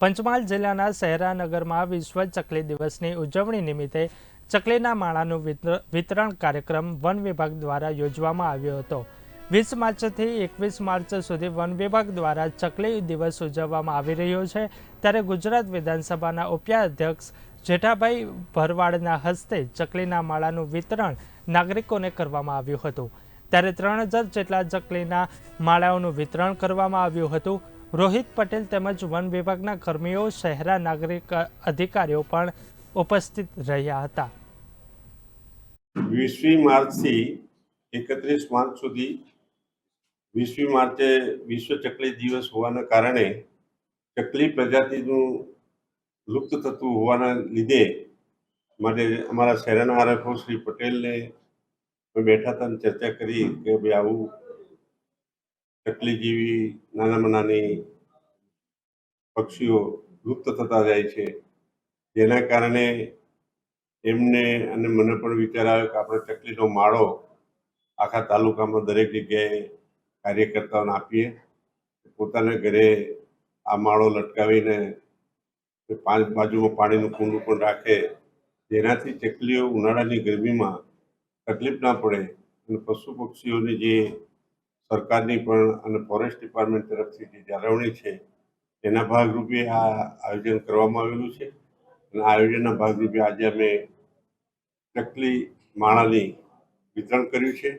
પંચમહાલ જિલ્લાના શહેરાનગરમાં વિશ્વ ચકલી દિવસની ઉજવણી નિમિત્તે ચકલીના માળાનું વિતરણ કાર્યક્રમ વન વિભાગ દ્વારા યોજવામાં આવ્યો હતો. વીસ માર્ચથી એકવીસ માર્ચ સુધી વન વિભાગ દ્વારા ચકલી દિવસ ઉજવવામાં આવી રહ્યો છે. ત્યારે ગુજરાત વિધાનસભાના ઉપાધ્યક્ષ જેઠાભાઈ ભરવાડના હસ્તે ચકલીના માળાનું વિતરણ નાગરિકોને કરવામાં આવ્યું હતું. ત્યારે ત્રણ હજાર જેટલા ચકલીના માળાઓનું વિતરણ કરવામાં આવ્યું હતું. રોહિત પટેલ તેમજ વન વિભાગના કર્મીઓ શહેરા નાગરિક, અધિકારીઓ પણ ઉપસ્થિત રહ્યા હતા. વીસમી માર્ચથી એકત્રીસ માર્ચ સુધી, વીસમી માર્ચે વિશ્વ ચકલી દિવસ હોવાના કારણે ચકલી પ્રજાતિનું લુપ્ત થતું હોવાના લીધે માટે અમારા શહેરના આરએફઓ શ્રી પટેલને બેઠા હતા ચર્ચા કરી કે ભાઈ આવું ચકલી જેવી નાનામાં નાની પક્ષીઓ લુપ્ત થતા જાય છે. જેના કારણે એમને અને મને પણ વિચાર આવ્યો કે આપણે ચકલીનો માળો આખા તાલુકામાં દરેક જગ્યાએ કાર્યકર્તાઓને આપીએ. પોતાના ઘરે આ માળો લટકાવીને પાંચ બાજુમાં પાણીનું કુંડું પણ રાખે. જેનાથી ચકલીઓ ઉનાળાની ગરમીમાં તકલીફ ના પડે અને પશુ પક્ષીઓની જે સરકારની પણ અને ફોરેસ્ટ ડિપાર્ટમેન્ટ તરફથી જે જાળવણી છે, એના ભાગરૂપે આ આયોજન કરવામાં આવેલું છે. અને આયોજનના ભાગરૂપે આજે અમે ચકલી માળાની વિતરણ કર્યું છે.